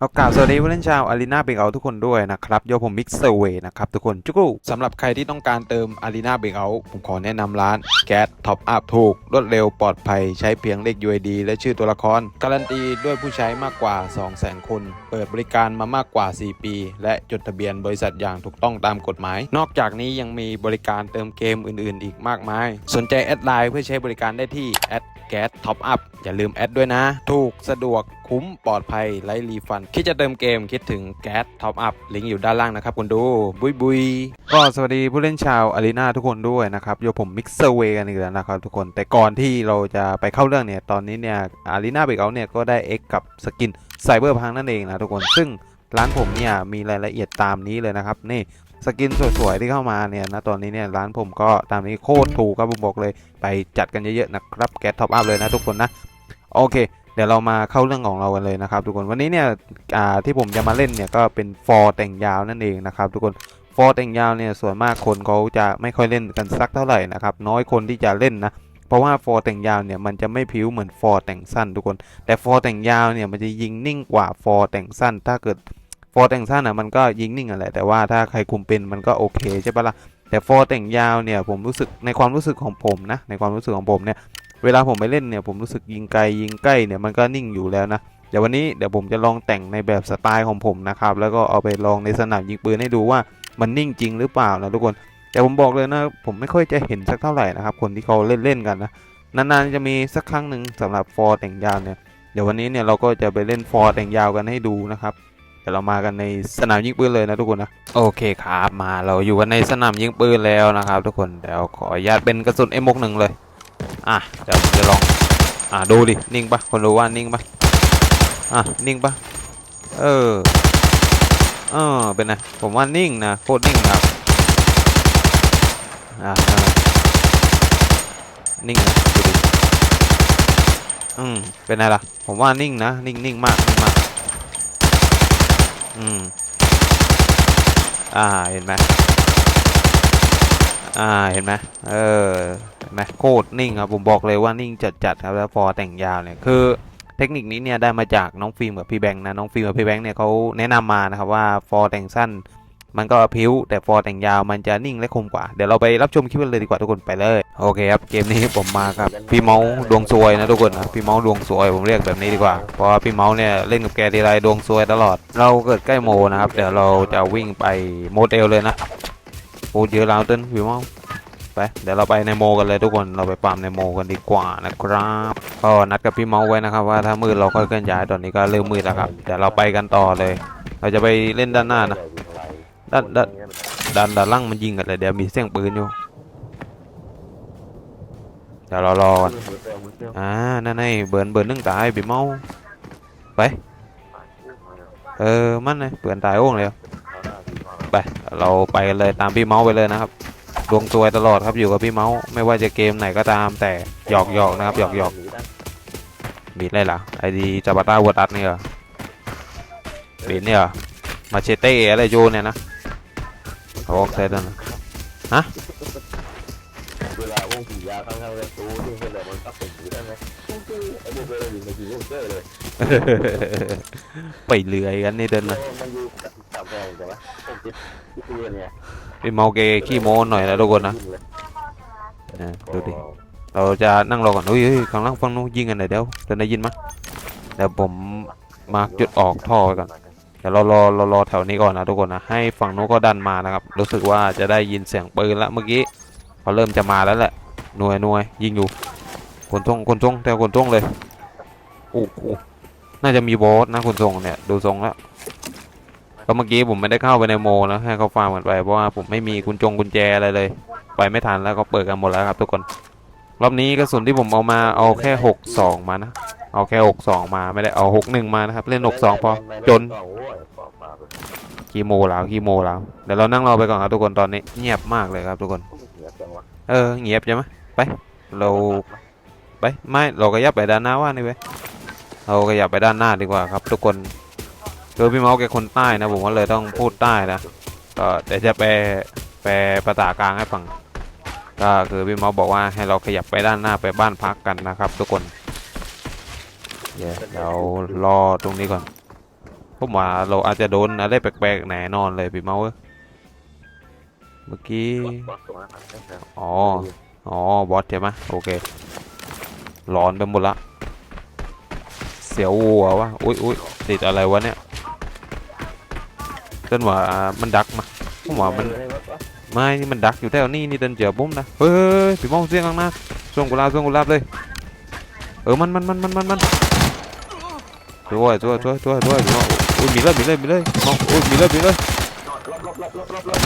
เอากล่าวสวัสดีผู้เล่นชาวอารีนาเบงเอาทุกคนด้วยนะครับโยผมมิกเซอร์เวนะครับทุกคนจุกุสำหรับใครที่ต้องการเติมอารีนาเบงเอาผมขอแนะนำร้านแก๊สท็อปอัพถูก รวดเร็วปลอดภัยใช้เพียงเลข UID และชื่อตัวละคร การันตีด้วยผู้ใช้มากกว่า 200,000 คน เปิดบริการมามากกว่า 4 ปี และจดทะเบียนบริษัทอย่างถูกต้องตามกฎหมาย นอกจากนี้ยังมีบริการเติมเกมอื่น ๆ อีกมากมาย สนใจแอดไลน์เพื่อใช้บริการได้ที่แอดแก๊สท็อปอัพอย่าลืมแอดด้วยนะ ถูกสะดวก คุ้มปลอดภัยไร้รีฟัน คิดจะเติมเกมคิดถึงแก๊สท็อปอัพลิงก์อยู่ด้านล่างนะครับคุณดู บุยบุยก็สวัสดีผู้เล่นชาวอารีนาทุกคนด้วยนะครับโยผมมิกเซอร์เวกันอีกแล้วนะครับทุกคนแต่ก่อนที่เราจะไปเข้าเรื่องเนี่ย ตอนนี้เนี่ยอารีนาเบรกเอาเนี่ยก็ได้เอ็กกับสกินไซเบอร์พังนั่นเองนะทุกคนซึ่งร้านผมเนี่ยมีรายละเอียดตามนี้เลยนะครับนี่สกินสวยๆที่เข้ามาเนี่ยนะตอนนี้เนี่ยร้านผมก็ตามนี้โคตรถูกครับผมบอกเลยไปจัดกันเยอะๆนะครับแก๊สท็อปอัพเลยนะทุกคนนะโอเค เดี๋ยวเรามาเข้าเรื่องของเรากันเลยนะครับ ทุกคนวันนี้เนี่ยอ่าที่ผมจะมาเล่นเนี่ยก็เป็นฟอร์แต่งยาวนั่นเองนะครับ ทุกคนฟอร์แต่งยาวเนี่ยส่วนมากคนเขาจะไม่ค่อยเล่นกันสักเท่าไหร่นะครับน้อยคนที่จะเล่นนะเพราะว่าฟอร์แต่งยาวเนี่ยมันจะไม่พิ้วเหมือนฟอร์แต่งสั้นทุกคน แต่ฟอร์แต่งยาวเนี่ยมันจะยิงนิ่งกว่าฟอร์แต่งสั้น ถ้าเกิดฟอร์แต่งสั้นอะมันก็ยิงนิ่งอะแหละแต่ว่าถ้าใครคุมเป็นมันก็โอเคใช่ปะล่ะแต่ฟอร์แต่งยาวเนี่ยผมรู้สึกในความรู้สึกของผมนะในความรู้สึกของผมเนี่ย เวลาผมไปเล่นเนี่ยผมรู้สึกยิงไกลยิงใกล้เนี่ยมันก็นิ่งอยู่แล้วนะเดี๋ยววันนี้เดี๋ยวผมจะลองแต่งในแบบสไตล์ของผมนะครับแล้วก็เอาไปลองในสนามยิงปืนให้ดูว่ามันนิ่งจริงหรือเปล่านะทุกคนแต่ผมบอกเลยนะผมไม่ค่อยจะเห็นสักเท่าไหร่นะครับคนที่เขาเล่นเล่นๆกันนะนานๆจะมีสักครั้งหนึ่งสำหรับฟอร์แต่งยาวเนี่ยเดี๋ยววันนี้เนี่ยเราก็จะไปเล่นฟอร์แต่งยาวกันให้ดูนะครับเดี๋ยวเรามากันในสนามยิงปืนเลยนะทุกคนนะโอเคครับมาเราอยู่กันในสนามยิงปืนแล้วนะครับ ทุกคนเดี๋ยวขออนุญาตเป็นกระสุน M61 เลย อะเดี๋ยวจะลองอะดูดินิ่งปะคนรู้ว่านิ่งปะอะนิ่งปะเออเออเป็นไงผมว่านิ่งนะโคตรนิ่งครับอะนิ่งนะดูดิอืมเป็นไงล่ะผมว่านิ่งนะนิ่งนิ่งมากนิ่งมากอืมอ่าเห็นไหมอ่าเห็นไหมเออ นไหมโคตรนิ่งครับผมบอกเลยว่านิ่งจัดๆครับแล้วฟอร์แต่งยาวเนี่ยคือเทคนิคนี้เนี่ยได้มาจากน้องฟิล์มกับพี่แบงค์นะน้องฟิล์มกับพี่แบงค์เนี่ยเขาแนะนำมานะครับว่าฟอร์แต่งสั้น มันก็พิ้วแต่ฟอร์แต่งยาวมันจะนิ่งและคมกว่าเดี๋ยวเราไปรับชมคลิปกันเลยดีกว่าทุกคนไปเลยโอเคครับเกมนี้ผมมากับพี่เมาส์ดวงซวยนะทุกคนนะพี่เมาส์ดวงซวยผมเรียกแบบนี้ดีกว่าเพราะว่าพี่เมาส์เนี่ยเล่นกับแกทีไรดวงซวยตลอด เราเกิดใกล้โมนะครับเดี๋ยวเราจะวิ่งไปโมเดลเลยนะโอ้เยอะแล้วเต้นพี่เมาส์ ไปเดี๋ยวเราไปในโมกันเลยทุกคนเราไปปั๊มในโมกันดีกว่านะครับก็นัดกับพี่เมาส์ไว้นะครับ ว่าถ้ามืดเราค่อยเคลื่อนย้ายตอนนี้ก็เริ่มมืดแล้วครับเดี๋ยวเราไปกันต่อเลย เราจะไปเล่นด้านหน้านะด้านด้านด้านด้านล่างมันยิงกันเลยเดี๋ยวมีเสียงปืนอยู่เดี๋ยวเรารอก่อนอ่านั่นไงเบิร์นเบิร์นนึงตายพี่เมาส์ไปเออมันเลยเบิร์นตายโอ่งเลยไปเราไปกันเลยตามพี่เมาส์ไปเลยนะครับ ดวงซวยตลอดครับอยู่กับพี่เมาส์ไม่ว่าจะเกมไหนก็ตาม แต่หยอกหยอกนะครับหยอกหยอกบีดอะไรล่ะไอดีจับาต้าวัวตัดเนี่ยเหรอบีดเนี่ยเหรอมาเชเต้อะไรโยนเนี่ยนะโอเคนั่นนะเวลาวงผียาข้างๆเลยตู้ที่เป็นแบบมันตับเป็นผีได้ไหมไอ้พวกเวลาอยู่ในผีพวกเจอเลยไปเรือยกันนี่เดินนะ มันอยู่ตับแดงใช่ไหมเป็นจิ๊บที่ตัวเนี่ยพี่เมาส์เกขี้โม้หน่อยนะทุกคนนะเออดูดิเราจะนั่งรอก่อนอุ้ยเฮ้ยข้างล่างฟังนู้นยิงกันหน่อยเดี๋ยวจะได้ยินมั้ยเดี๋ยวผมมาร์กจุดออกท่อไว้ก่อนเดี๋ยวเรารอเรารอแถวนี้ก่อนนะทุกคนนะให้ฝั่งนู้นก็ดันมานะครับ รู้สึกว่าจะได้ยินเสียงปืนแล้วเมื่อกี้เขาเริ่มจะมาแล้วแหละหน่วยหน่วยยิงอยู่คนทงคนทงแถวคนทงเลยโอ้โหน่าจะมีบอสนะคนทงเนี่ยดูทรงแล้ว ก็เมื่อกี้ผมไม่ได้เข้าไปในโมนะให้เขาฟาร์มกันไปเพราะว่าผมไม่มีกุญจงกุญแจอะไรเลย ไปไม่ทันแล้วก็เปิดกันหมดแล้วครับทุกคน รอบนี้กระสุนที่ผมเอามาเอาแค่หกสองมานะเอาแค่หกสองมาไม่ได้เอาหกหนึ่งมานะครับเล่นหกสองพอจนคีโมแล้วคีโมแล้วเดี๋ยวเรานั่งรอไปก่อนครับทุกคนตอนนี้เงียบมากเลยครับทุกคน เออเงียบใช่ไหมไปเราไปไม่เราก็ยับไปด้านหน้าว่านี่ไปเราก็ยับไปด้านหน้าดีกว่าครับ ทุกคน คือพี่เมาส์แกคนใต้นะผมก็เลยต้องพูดใต้นะก็เดี๋ยวจะแปลแปลภาษากลางให้ฟังก็คือพี่เมาส์บอกว่าให้เราขยับไปด้านหน้าไปบ้านพักกันนะครับทุกคนเดี๋ยวเรารอตรงนี้ก่อนผมว่าเราอาจจะโดนอะไรแปลกๆแน่นอนเลยพี่เมาเอ้ยเมื่อกี้ อ๋อ อ๋อ บอสใช่ไหมโอเคหลอนไปหมดละ เสียววัววะ อุ้ยอุ้ยติดอะไรวะเนี่ย เต้นว่ามันดักมาผมว่ามันไม่นี่มันดักอยู่แถวนี้นี่เดินเจอบุ้มนะเฮ้ยพี่มองเสียงข้างหน้าส่วงกุหลาบส่วงกุหลาบเลยเออมันมันมันมันมันมันช่วยช่วยช่วยช่วยช่วยพี่มองอุ้ยมีเลยมีเลยมีเลยพี่มองอุ้ยมีเลยมีเลย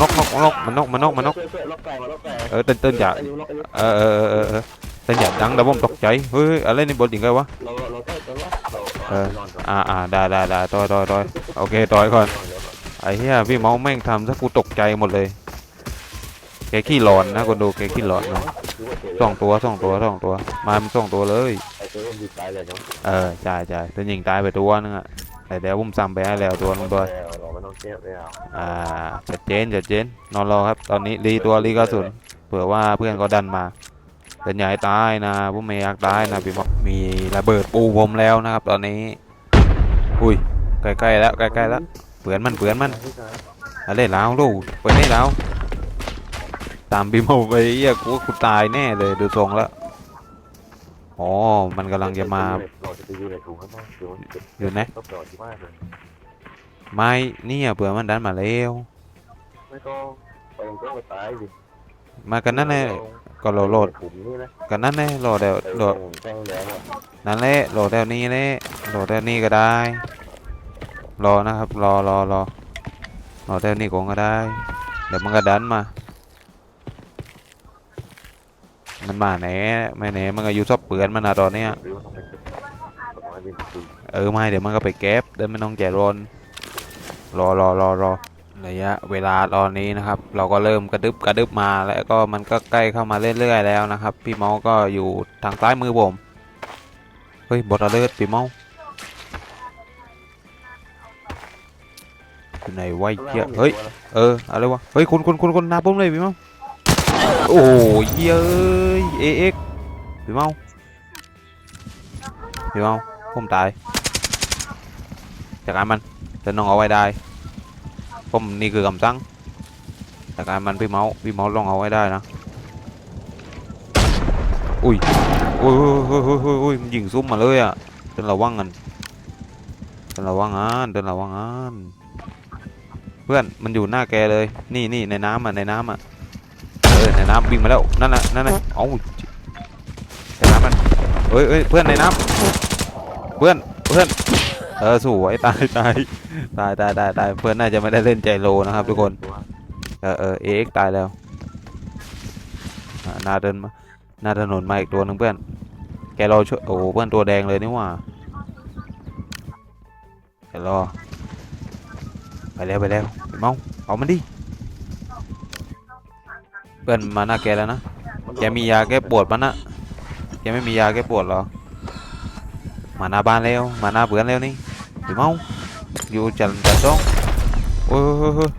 ล็อกล็อกล็อกล็อกล็อกล็อกนกนกนกมันนกมันนกมันนกล็อกไก่ล็อกไก่เออเต้นเต้นอย่าอายุล็อกอายุเออเออเออเออเออเต้นอย่าดังเดี๋ยวผมตกใจเฮ้ยอะไรนี่บอลจริงไงวะเราเราใต้ตัวล็อกเราเอออ่าอ่าได้ได้ได้ต่อยต่อยต่อยโอเคต่อยก่อน ไอ้เหี้ยพี่เมาแม่งทำซะกูตกใจหมดเลย แกขี้หลอนนะคนดูแกขี้หลอนนะสองตัวสองตัวสองตัว มามันสองตัวเลยไอ้ตัวมันดีตายเลยเนาะเออใช่ใช่แต่ยิงตายไปตัวนึงอะแต่เดี๋ยวผมซ้ำไปให้แล้วตัวนึงด้วยเราไม่ต้องเก็บแล้วอ่าชัดเจนชัดเจนนอนรอครับ ตอนนี้รีตัวรีกระสุนเผื่อว่าเพื่อนเขาดันมาแต่อย่าให้ตายนะผมไม่อยากตายนะพี่หมอมีระเบิดปูผมแล้วนะครับ ตอนนี้ อุ้ยใกล้ๆแล้วใกล้ๆแล้ว เปือนมันเปือนมันอะไรแล้วลูกไปได้แล้วตามพี่หมอไปเหี้ยกูว่ากูตายแน่เลยดูทรงแล้วอ๋อมันกำลังจะมาเราจะไปอยู่ในถุงข้างนอกเดี๋ยวมันจะอยู่ไหนต้องรอที่บ้านเลยไม่เนี่ยเผื่อมันดันมาแล้วไม่ต้องไปยังต้องไปตายดิมากันนั่นแหละก็โหลดโหลดถุงนี่นะกันนั่นแหละโหลดเดี๋ยวโหลดแป้งแดงอะนั่นแหละโหลดเดี๋ยวนี้แหละโหลดเดี๋ยวนี้ก็ได้ รอนะครับ รอรอรอรอเดี๋ยวนี้คงก็ได้ เดี๋ยวมันก็ดันมา มันมาแหนไม่แหนมันก็อยู่ซอบเปือนมันนะตอนเนี้ยเออไม่เดี๋ยวมันก็ไปแก๊บเดินไม่ต้องแจรอนรอรอรอรอระยะเวลาตอนนี้นะครับ เราก็เริ่มกระดึบกระดึบมาแล้วก็มันก็ใกล้เข้ามาเรื่อยๆแล้วนะครับ พี่เมาก็อยู่ทางซ้ายมือผมเฮ้ยบอทเลิศพี่เมา อยู่ไหนไวะไอ้เหี้ยเฮ้ย เออ อะไรวะ เฮ้ยคุณคุณคุณคุณหน้าผมเลยพี่เมาส์โอ้ยเย้ยเอ็กพี่เมาส์พี่เมาส์ผมตายจากการมันจะน้องเอาไว้ได้ ผมนี่คือคำสั่งจากการมันพี่เมาส์พี่เมาส์ลองเอาไว้ได้นะ อุ้ยอุ้ยอุ้ยอุ้ยอุ้ยอุ้ยมันยิงซุ่มมาเลยอะเดินระวังกันเดินระวังงานเดินระวังงานเพื่อนมันอยู่หน้าแกเลย นี่นี่ในน้ำอะในน้ำอะเออในน้ำวิ่งมาแล้วนั่นน่ะนั่นน่ะเอ้าในน้ำมันเอ้ยเอ้ยเพื่อนในน้ำเพื่อนเพื่อนเออสวยตายตายตายตายตายตายเพื่อนน่าจะไม่ได้เล่นใจโลนะครับทุกคนเออเออเอ็กตายแล้วนาเดินมาหน้าถนนมาอีกตัวหนึงเพื่อน แกรอช่วยโอ้เพื่อนตัวแดงเลยนี่หว่าแกรอ แล้วไปแล้วไอ้เมาเอามันดิเพื่อนมาหน้าแกแล้วนะแกมียาแก้ปวดปะนะแกไม่มียาแก้ปวดเหรอมาหน้าบ้านแล้วมาหน้าเพื่อนแล้วนี่พี่เมาอยู่จันจันต้องโอ้ยเฮ้ยเฮ้ย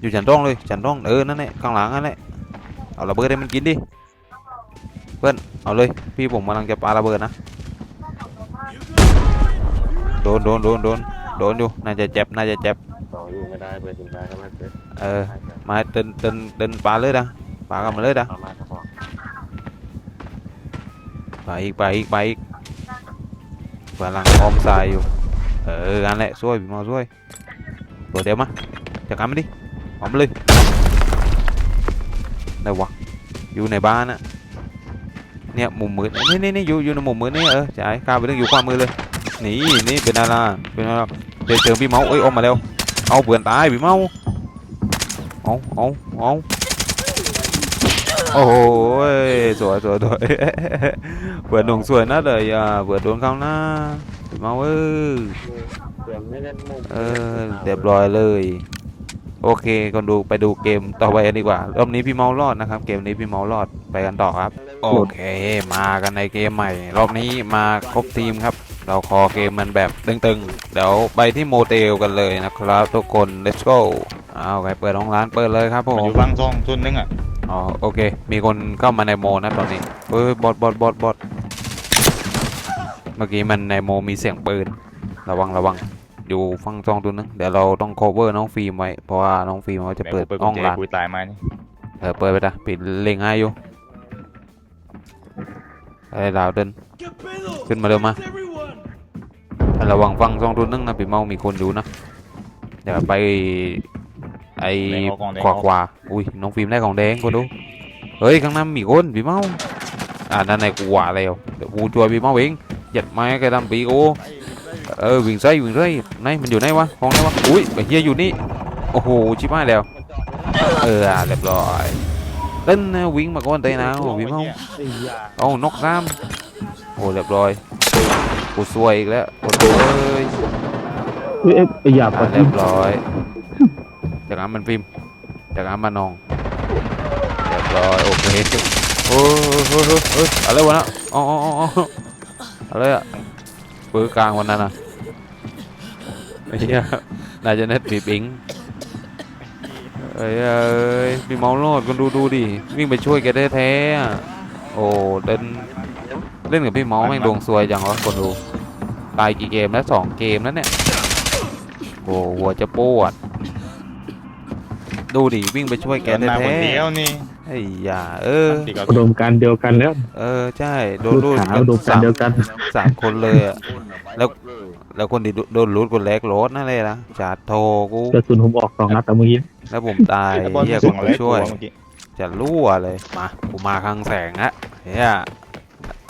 อยู่จันต้องเลยจันต้องเออนั่นแหละข้างหลังนั่นแหละเอาระเบิดให้มันกินดิเพื่อนเอาเลยพี่ผมกำลังจะปาระเบิดนะโดนโดนโดนโดน โดนอยู่ น่าจะเจ็บ น่าจะเจ็บ ต่ออยู่ไม่ได้เปิดถึงได้ก็ไม่เปิดเออ มาเดินเดินเดินปาเลยนะปากันมาเลยนะเอามาครับพ่อไปอีกไปอีกไปอีกกำลังออมทรายอยู่ เอออันแหละช่วยพี่หมอช่วยตัวเดียวมาจัดการมันดิออมมาเลยไหนวะอยู่ในบ้านอะเนี่ยมุมมืดนี่นี่นี่อยู่อยู่ในมุมมืดนี่เออจ่ายข้าไปต้องอยู่ขวามือเลย นี่นี่เป็นอะไรเป็นอะไรเดี๋ยวเจอพี่เมาเอ้ยออกมาแล้วเอาเบื่อนตายพี่เมาเอาเอาเอาโอ้โหสวยสวยสวยเปิดดวงสวยนะเลยอะเปิดดวงเขาหน้าพี่เมาเออเดี๋ยวไม่เล่นมุมเออเรียบร้อยเลยโอเคคนดูไปดูเกมต่อไปดีกว่ารอบนี้พี่เมารอดนะครับ เกมนี้พี่เมารอดไปกันต่อครับ โอเค มากันในเกมใหม่ รอบนี้มาครบทีมครับ เราคอเกมมันแบบตึงๆ เดี๋ยวไปที่โมเตลกันเลยนะครับ ทุกคน let's go เอาใครเปิดห้องร้านเปิดเลยครับผมันอมยู่บางซองส่วนหนึงอะอ๋อโอเค มีคนเข้ามาในโมนะตอนนี้เฮ้ยบอทบอทบอทบอทเมื่อกี้มันในโมมีเสียงปืน ระวังระวัง อยู่ฟังซองตัวนึงเดี๋ยวเราต้อง cover น้องฟิล์มไว้ เพราะว่าน้องฟิล์มเขาจะเปิดเปิดห้องเจร้านกูตายมานี่เออเปิดไปจ้ะปิดเล็งให้อยู่ไอ้ดาวเดิน ขึ้นมาเร็วมา ระวังฟังซองตัวนึงนะพี่เมามีคนอยู่นะ เดี๋ยวไปไอ้แดงออกกองแดงขวาออกขวาอุ้ยน้องฟิล์มได้ของแดงกูดู เฮ้ยข้างหน้ามีคนพี่เมา อ่านั่นในกูว่าแล้วเดี๋ยวกูช่วยพี่เมาเองหยัดไม้กระดำปีโอเออวิ่งไส้วิ่งไส้ไหนมันอยู่ไหนวะห้องไหนวะอุ้ยไอ้เฮียอยู่นี่โอ้โหชิบหายแล้วเอออะเรียบร้อยเล่นนะวิ่งมาก่อนเตะนะโอ้วิ่งเอาเอานกซ้ำโอ้เรียบร้อย กูซวยอีกแล้วโอ้ยเอ้ยเอ้ยไอ้หยาบอะปะเรียบร้อยจากนั้นมันฟิล์มจากนั้นมันนองเรียบร้อยโอเคโอ้ยเฮ้ยเฮ้ยเฮ้ยอะไรวะนะอ๋ออ๋ออ๋ออะไรอะปืนกลางวันนั้นอะไอ้เหี้ยน่าจะเน็ตบีบอิงเอ้ยเอ้ยพี่เมาโลดกันดูดูดิวิ่งไปช่วยแกได้แท้ๆอะโอ้เล่น เล่นกับพี่เมาแม่งดวงซวยจังวะคนดูตายกี่เกมแล้วสองเกมแล้วเนี่ยโอ้หัวจะปวด ดูดิวิ่งไปช่วยแกแกได้มาคแท้นเดียวนี่ไอ้ยาเออตีกับอุดมการณ์เดียวกันแล้ว เออใช่โดนรูรูดดขาอุดมการณ์เดียวกันสามคนเลยอะแล้วแล้วคนที่โดนรูดคนแรกโรดนั่นเลยนะจาดโทกูกระสุนผมออกสองนัดแต่เมื่อกี้แล้วผมตายไอ้บอลเฮียคส่นงไปอะไรช่วยเมื่อกี้จะรั่วเลยมากูมาคลังแสงอะเฮีย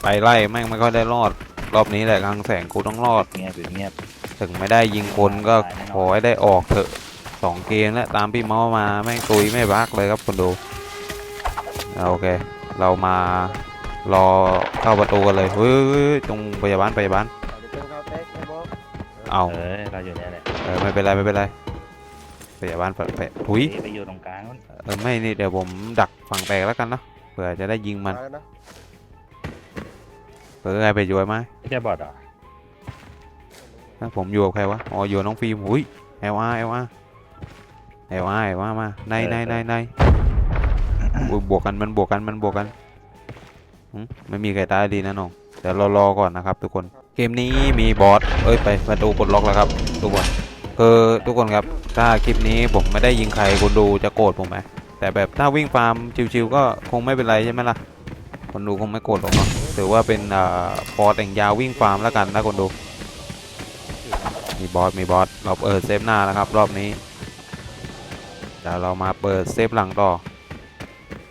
ไปไล่แม่งไม่ค่อยได้รอด รอบนี้แหละคลังแสงกูต้องรอด เงียบเงียบ ถึงไม่ได้ยิงคนก็ขอให้ได้ออกเถอะสองเกมแล้วตามพี่เมาส์มาแม่งตุยไม่บักเลยครับคนดูอ่าโอเค เรามารอเข้าประตูกันเลยเฮ้ยเฮ้ยเฮ้ยตรงพยาบาลพยาบาลเอาเออเราอยู่เนี่ยแหละเออไม่เป็นไรไม่เป็นไรพยาบาลเปิดเผยถุยไปอยู่ตรงกลางนู้นเออไม่นี่เดี๋ยวผมดักฝั่งแตกแล้วกันเนาะเผื่อจะได้ยิงมัน เผื่อไงไปอยู่ไหมไม่ใช่บอดเหรอถ้าผมอยู่กับใครวะ อ๋ออยู่กับน้องฟิล์มอุ้ยเอลอาเอลอาเอลอาเอลอามาในในในในอุ้ยบวกกันมันบวกกันมันบวกกันหึไม่มีใครตายดีนะน้องเดี๋ยวเรารอก่อนนะครับทุกคน เกมนี้มีบอส เอ้ยไปประตูปลดล็อกแล้วครับทุกคนคือทุกคนครับ ถ้าคลิปนี้ผมไม่ได้ยิงใครคนดูจะโกรธผมไหมแต่แบบถ้าวิ่งฟาร์มชิวๆก็คงไม่เป็นไรใช่ไหมล่ะ คนดูคงไม่โกรธหรอกเนาะ ถือว่าเป็นอ่าพอแต่งยาววิ่งฟาร์มแล้วกันนะคนดูมีบอสมีบอสเราเปิดเซฟหน้าแล้วครับรอบนี้เดี๋ยวเรามาเปิดเซฟหลังต่อ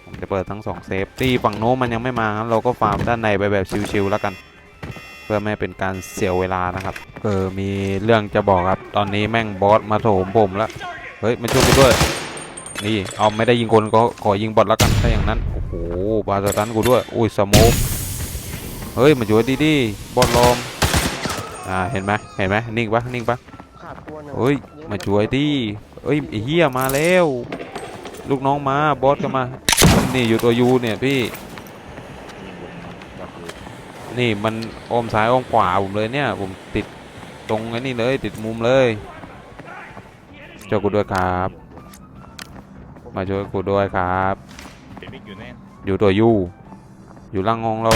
ผมจะเปิดทั้งสองเซฟตีฝั่งโน้มันยังไม่มางั้นเราก็ฟาร์มด้านในไปแบบชิวๆแล้วกัน เพื่อไม่เป็นการเสียเวลานะครับเออมีเรื่องจะบอกครับตอนนี้แม่งบอสมาโถมผมแล้วเฮ้ยมาช่วยกูด้วยนี่เอาไม่ได้ยิงคนก็ขอยิงบอทแล้วกันถ้าอย่างนั้นโอ้โหบาสตันกูด้วยอุ้ยสโมก เฮ้ยมาช่วยดีๆบอทลอมอ่าเห็นไหมเห็นไหมนิ่งปะนิ่งปะเฮ้ยมาช่วยดิเอ้ยไอ้เฮียมาแล้ว ลูกน้องมาบอสก็มา นี่อยู่ตัวยูเนี่ยพี่ นี่มันอ้อมซ้ายอ้อมขวาผมเลยเนี่ย ผมติดตรงไอ้นี่เลย ติดมุมเลยช่วยกูด้วยครับ มาช่วยกูด้วยครับเด็กอยู่เนี่ยอยู่ตัวยูอยู่ล่างงองเรา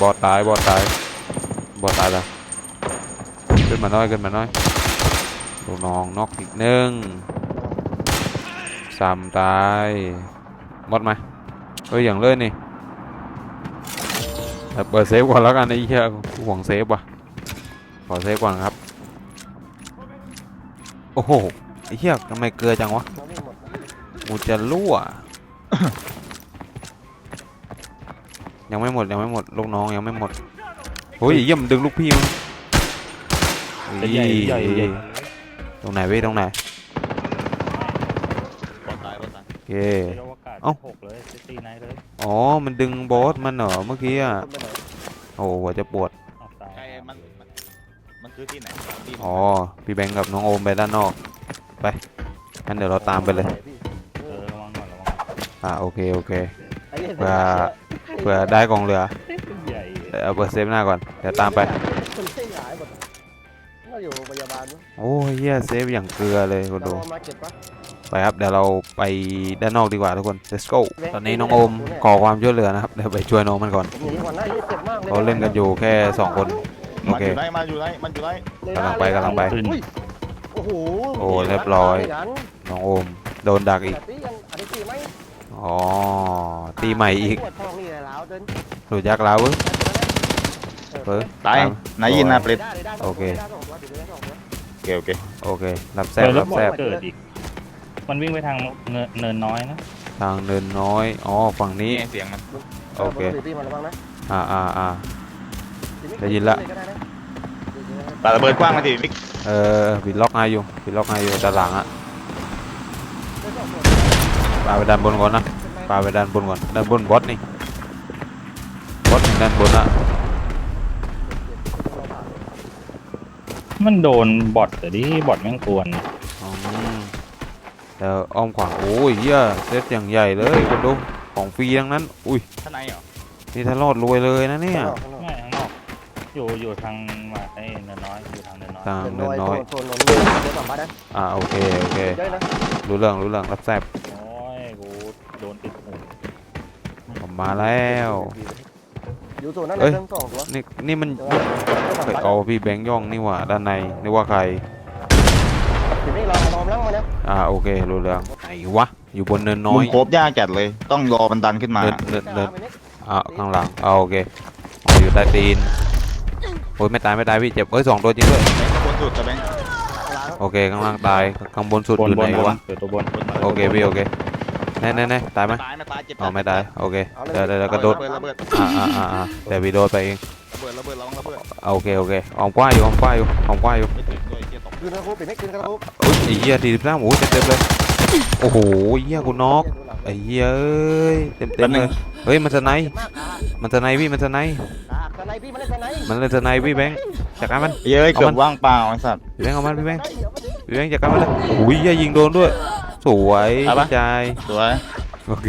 บอสตายบอสตายบอสตายแล้วขึ้นมาน้อยขึ้นมาน้อยลูกน้องนอกอีกหนึ่งสามตายหมดไหมเอ้ยอย่างเลยนี่แต่เปิดเซฟก่อนแล้วกันไอ้เหี้ยห่วงเซฟว่ะขอเซฟก่อนครับโอ้โหไอ้เหี้ยทำไมเกลือจังวะกูจะรั่ว ยังไม่หมดยังไม่หมดลูกน้องยังไม่หมดโอ้ยเยี่ยมนดึงลูกพี่มันอุ้ยใหญ่ใหญ่ใหญ่ตรงไหนเว้ยตรงไหนบอดตายบอดตายโอเคอวกาศเอ้าหกเลยตีไหนเลยอ๋อมันดึงบอสมันเหรอเมื่อกี้อะโอ้โหหัวจะปวดออกตายใช่มันมันมันคือที่ไหนที่อ๋อพี่แบงค์กับน้องโอมไปด้านนอกไปงั้นเดี๋ยวเราตามไปเลยเออระวังก่อนระวังอ่าโอเคโอเคเพื่อ เพื่อได้กองเรือใหญ่เดี๋ยวเอาเปิดเซฟหน้าก่อนเดี๋ยวตามไปคนไข้หายหมดน่าอยู่โรงพยาบาลมั้งโอ้ยเฮียเซฟอย่างเกลือเลยคนดูเรามาเก็บปะไปครับเดี๋ยวเราไปด้านนอกดีกว่าทุกคน let's go ตอนนี้น้องโอมขอความช่วยเหลือนะครับเดี๋ยวไปช่วยน้องมันก่อนผมหนีก่อนนะยี่เจ็บมากเลยเขาเล่นกันอยู่แค่2คนโอมันเคอยู่ไหนมันอยู่ไหนมันอยู่ไหนกำลังไปกำลังไป อุ้ยโอ้โหโอ้เรียบร้อยยันน้องโอมโดนดักอีกแต่ตียังอันนี้ตีไหม อ๋อ ตีใหม่อีก ปวดท้องนี่แหละแล้วเดินหลุดยักษ์แล้วเว้ยเปิดตายไหนยินนะเปรตได้ได้โอเคได้สองตัวได้สองตัวโอเคโอเคโอเค รับเจแซบอแล้รัวบแซบเกิดอีก มันวิ่งไปทางเนินเนินน้อยนะทางเนินน้อย อ๋อ ฝั่งนี้เสียงมันโอเคบนตีมันระวังนะอ่าอ่าอ่า ได้ยินละ ปาระเบิดกว้างมาทีมิกเออปิดล็อกให้อยู่ปิดล็อกให้อยู่ด้านหลังอะ ปาไปด้านบนก่อนนะปาไปด้านบนก่อนด้านบนบอสนี่บอสนี่ด้านบนอะมันโดนบอทแต่ดิบอทแม่งกวนอืมเดี๋ยวอ้อมขวาโอ้ยเหี้ยเซตอย่างใหญ่เลยคนดูของฟรีทั้งนั้น อุ้ยข้างในเหรอนี่ถ้ารอดรวยเลยนะเนี่ยไม่ข้างนอกอยู่อยู่ทางมาไอ้เนินน้อยอยู่ทางเนินน้อยทางเดินเนินน้น้ออยยโซนโซนโซนเดินฝั่งบ้านนะอ่าโอเคโอเคเยอะนะรู้เรื่องรู้เรื่องรับแซบ โอ้ยกูโดนติดหู ผ มมาแล้ว อยู่โซนนั้นเอ้ยเดินสองตัวนี่นี่มันเดี๋ยวเดินฝั่งเคยบ้านเอาพี่แบงค์ย่องนี่หว่าด้านในนึกว่าใคร ถึงนี่รอรอมลังมาเนี่ยอ่าโอเครู้เรื่องไหนวะอยู่บนเนินน้มุอมยโคบยากจัดเลย ต้องรอมันดันขึ้นมา เนินเนินเนินอ่าข้างหลังอ่าโอเคอ๋ออยู่ใต้ตีนโอ้ยไม่ตายไม่ตายพี่เจ็บเอ้ยสองตัวจริงด้วยแบงค์บนสุดจะแบงค์โอเคข้างล่างตายข้างบนสุดบนอยู่บไหนนบวะนเดี๋ยวตัวบนโอเคพี่โอเค แน่แน่แน่ตายไหมตายไม่ตายเจ็บอ๋อไม่ตายโอเคเดี๋ยวเดี๋ยวเดี๋ยวกระโดดระเบิดระเบิดอ่าอ่าอ่าอ่าเดี๋ยวพี่โดดไปเองระเบิดระเบิดระวังระเบิดโอเคโอเคออมกว้างอยู่ออมกว้างอยู่ออมกว้างอยู่ไม่ถึงด้วยเจี๊ยตกคืนกระคุบเป็นไม่คืนกระคุบโอ้ยไอ้เหี้ยทีสิบสามโอ้ยเต็มเต็มเลยโอ้โหเหี้ยกูน็อก ไอ้เหี้ยเอ้ยเต็มเต็มเลยเฮ้ยมันสไนป์มากขามันสไนป์พี่มันสไนป์ขาสไนพี่มันเล่นสไนมันเลยสไนป์พี่แบงค์จัดการมันเย้ยเอาเกือมับนว่างเปล่าไอ้สัตว์พี่แบงค์เอามันพี่แบงค์พี่แบงค์จัดการมันเลยโอ้ยเหี้ยยิงโดนด้วย สวยพี่ชายสวยโอเค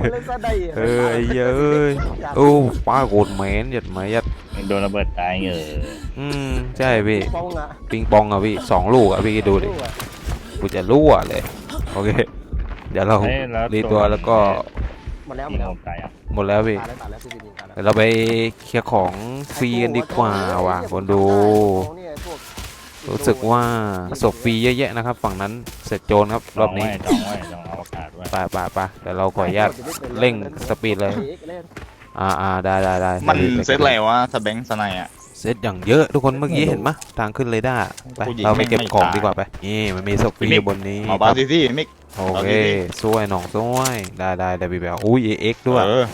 มันเล่นสไนเออไอ้เหี้ยเอ้ยโอ้ป้าโกดแมนหยัดไหมยัดโดนระเบิดตายเอออืมใช่พี่ปองอะปิงปองอะพี่สองลูกอะพี่ดูดิกูจะรั่วเลยโอเคเดี๋ยวเราเฮ้ยแล้วรีตัว แล้วก็หมดแล้วหมยิดงแล้วผมตายอะหมดแล้วพี่ตายแล้วตายแล้วพี่ยิงตายแล้วเดี๋ยวเราไปเคลียร์ของฟรีกันดีกว่าว่ะคนดู รู้สึกว่าศพฟรีเยอะแยะนะครับ ฝั่งนั้นเสร็จโจรครับรอบนี้จองไว้จองไว้จองอวกาศไว้ ไปไปไปเดี๋ยวเราขออนุญาต เร่งสปีดเลย อ่าอ่าได้ได้ได้มันดี๋ยวเซตอะไรวะถ้าแบงค์สไนอะ เซตอย่างเยอะทุกคนเมื่อกี้เห็นมะทางขึ้นเลยได้ไปผู้หญิงเราไปเก็บไม่ของตายดีกว่าไปนี่มันมีศพฟรีอยู่บนนี้หมอบาซิซี่มิกโอเอาเคดีสวยหนองสวยได้ได้ได้บีแบบอุ้ยเอ็กด้วยเออ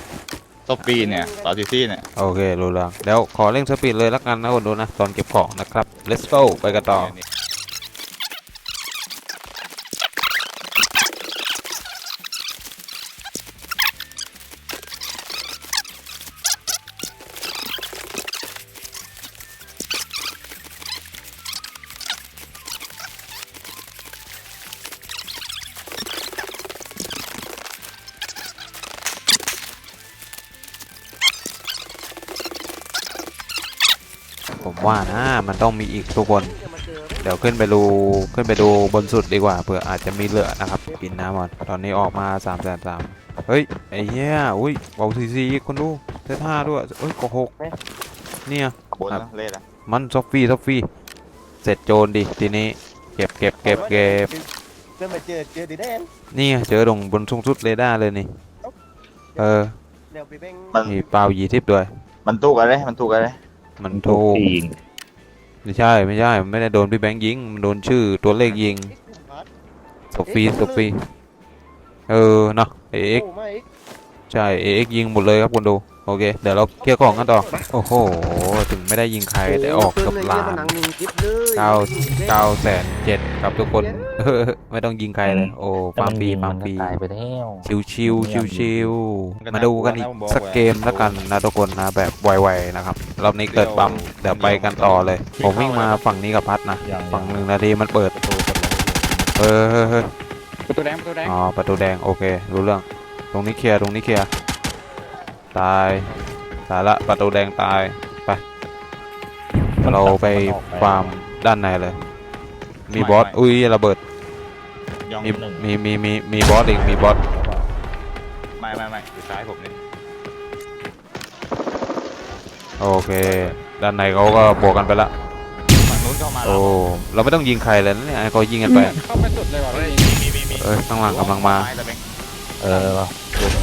ซอฟปีเนี่ยบาซิซี่เนี่ย โอเค รู้เรื่องเดี๋ยวขอเร่งสปีดเลยละกันนะคนดูนะ ตอนเก็บของนะครับ let's go ไปกันต่อ ว่านะมันต้องมีอีกทุกคน เดี๋ยวขึ้นไปดูขึ้นไปดูบนสุดดีกว่าเผื่ออาจจะมีเหลือนะครับกินน้ำก่อนตอนนี้ออกมา3ามแสนสามเฮ้ยไอ้เหี้ยอุ้ยเบาซีซีคนดูเซตห้าด้วยเอ้ยกหกเนี่ยบนนะเล่นอะมันซอฟฟี่ซอฟฟี่เสร็จโจรดิทีนี้เก็บเก็บเก็บเก็บเดินมาเจอเจอดีแดนนี่เจอตรงบนสูงสุดเรดาร์เลยนี่เออเดี๋ยวไปเบ่งมีเปล่าหยีทิพย์ด้วยมันถูกอะไรมันถูกอะไร มันถูกที่ยิงไม่ใช่ไม่ใช่มันไม่ได้โดนพี่แบงค์ยิงมันโดนชื่อตัวเลขยิงซอฟฟี่ซอฟฟี่เออเนาะเอ็กโอ้ไม่ใช่เอ็กยิงหมดเลยครับคุณดูโอเคเดี๋ยวเราเคลียร์ของกันต่อโอ้โหถึงไม่ได้ยิงใครแต่ออกกับล้านหนังยิงกิ๊บเลยเก้าเก้าแสนเจ็ด ครับทุกคน ไม่ต้องยิงใครเลย โอ้ฟาร์มปีฟาร์มปีตายไปแล้วชิวชิวชิวชิวๆมาดูกันอีกสักเกมแล้วกันนะทุกคนนะแบบไวๆนะครับรอบนี้เกิดปั๊มเดี๋ยวไปกันต่อเลย ผมวิ่งมาฝั่งนี้กับพัดนะอย่างฝั่งหนึ่งนาทีมันเปิดเออเฮ้ยเฮ้ยประตูแดงประตูแดงอ๋อประตูแดงโอเค รู้เรื่อง ตรงนี้เคลียร์ตรงนี้เคลียร์ตายตายละประตูแดงตายไปเราไปฟาร์มด้านในเลย มีบอส อุ้ยระเบิด ยองมีหนึ่งมีมีมีมีบอสอีก มีบอส ไม่ไม่ไม่อยู่ซ้ายผมนี่โอโอเค ด้านในเขาก็บวกกันไปละ ฝั่งนู้นเข้ามาแล้โอ้ วเราไม่ต้องยิงใครเลยนะเนี่ยให้เขายิงกันไป เข้าไปสุดเลยว่ะเฮ้ยพี่มีมีมีเอ้ยข้างหลังกำลังมาไตะแบงค์เออ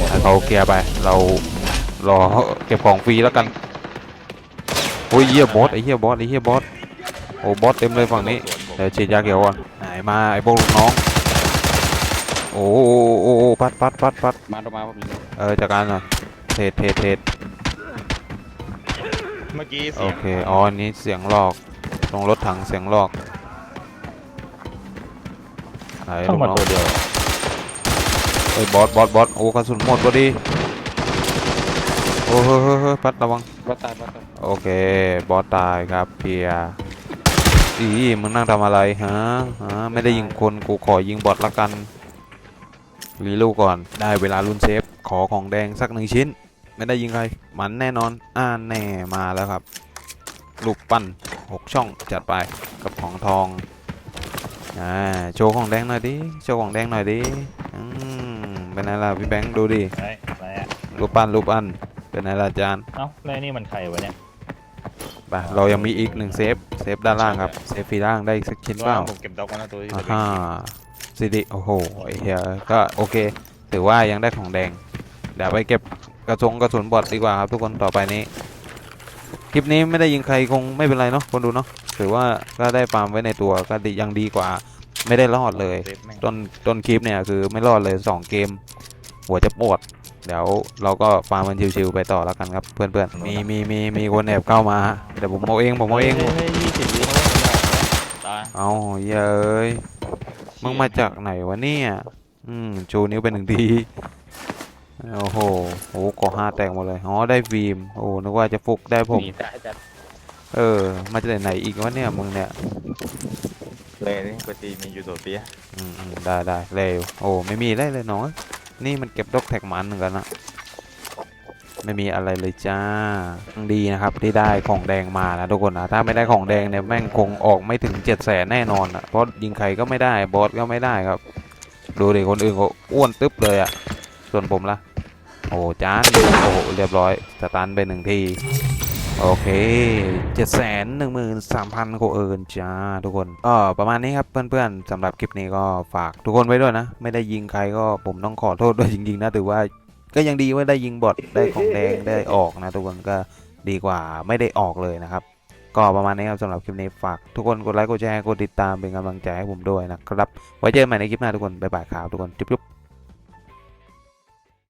ให้เขาเคลียร์ไป เรารอเก็บของฟรีแล้วกัน โอ้ยเฮียบอสไอ้เฮียบอสไอ้เฮียบอส โอ้บอสเต็มเลยฝั่งนี้ เดี๋ยวฉีดยาเขียวก่อนไหนมาไอ้พวกลูกน้อง โอ้โหโอ้โหปัดปัดปัดปัดมาตรงมาผมเออจัดการหน่อยเทรดเทรดเทรดเมื่อกี้โอเสียงเคอ๋ออันนี้เสียงหลอก ตรงรถถังเสียงหลอกไหนเข้าลูกมาน้องตัวเดียวเอ้ยบอสบอสบอสโอ้กระสุนหมดพอดีโอ้เฮ้ยเฮ้ยเฮ้ยปัดระวังว่าตายว่าตายโอเค บอสตายครับเพีย อีมึงนั่งทำอะไรฮะฮะไม่ได้ยิงคนกูขอยิงบอทละกันรีลูกก่อนได้เวลาลุ้นเซฟขอของแดงสักหนึ่งชิ้น ไม่ได้ยิงใครมันแน่นอนอ่าแน่มาแล้วครับ ลูกปั้นหกช่องจัดไปกับของทองอ่าโชว์ของแดงหน่อยดิโชว์ของแดงหน่อยดิอืมเป็นไงล่ะพี่แบงค์ดูดิเฮ้ยอะไรอะรูปปั้นรูปปั้นเป็นไงล่ะอาจารย์เอ้าแล้วไอ้นี่มันใครวะเนี่ย ไปเรายังมีอีกหนึ่งเซฟเซฟด้านล่างครับเซฟฟรีล่างได้อีกสักชิ้นเปล่าผมเก็บดอกมาแล้วตัวที่อ่าฮ่าซีดีโอ้โหไอ้เหี้ยก็โอเคถือว่ายังได้ของแดง เดี๋ยวไปเก็บกระสงกระสุนบอดดีกว่าครับทุกคนต่อไปนี้ คลิปนี้ไม่ได้ยิงใครคงไม่เป็นไรเนาะคนดูเนาะถือว่าก็ได้ฟาร์มไว้ในตัวก็ดียังดีกว่า ไม่ได้รอดเลยซฟแม่งต้นต้นคลิปเนี่ยคือไม่รอดเลย2เกม หัวจะปวด เดี๋ยวเราก็ฟาร์มมันชิวๆไปต่อแล้วกันครับเพื่อนๆมีมีมีมีคนแอบเข้ามาเดี๋ยวผมเอาเองผมเอาเองฮ้ยฮ้ยยี่สิบวิเขาไม่ได้ตายเอาเย้ยมึงมาจากไหนวะเนี่ยอืมชูนิ้วเป็นหนึ่งทีโอ้โหโอ้โหก่อห้าแตกหมดเลยอ๋อได้ฟิล์มโอ้นึกว่าจะฟุกได้ผมหนีตายจัดเออ มาจากไหนอีกวะเนี่ยมึงเนี่ยเลยนี่ปกติมีอยู่ตัวเปียอืมอืมได้ได้เร็วโอ้ไม่มีอะไรเลยน้อง นี่มันเก็บดอกแท็กมันเหมือนกันนะไม่มีอะไรเลยจ้าดีนะครับที่ได้ของแดงมานะทุกคนนะถ้าไม่ได้ของแดงเนี่ยแม่งคงออกไม่ถึงเจ็ดแสนแน่นอนอะเพราะยิงใครก็ไม่ได้บอสก็ไม่ได้ครับ ดูดิคนอื่นเขาอ้วนตึ๊บเลยอะส่วนผมล่ะโอ้จานโอ้เรียบร้อยสตันไปหนึ่งที โอเคเจ็ดแสนหนึ่งหมื่นสามพันโคเอินจ้าทุกคนก็ประมาณนี้ครับเพื่อนๆสำหรับคลิปนี้ก็ฝากทุกคนไว้ด้วยนะ ไม่ได้ยิงใครก็ผมต้องขอโทษด้วยจริงๆนะถือว่าก็ยังดีว่าได้ยิงบอทได้ของแดงได้ออกนะทุกคนก็ดีกว่าไม่ได้ออกเลยนะครับ ก็ประมาณนี้ครับสำหรับคลิปนี้ฝากทุกคนกดไลค์กดแชร์กดติดตามเป็นกำลังใจให้ผมด้วยนะครับ ไว้เจอกันใหม่ในคลิปหน้าทุกคนบ๊ายบายครับทุกคนจุ๊บ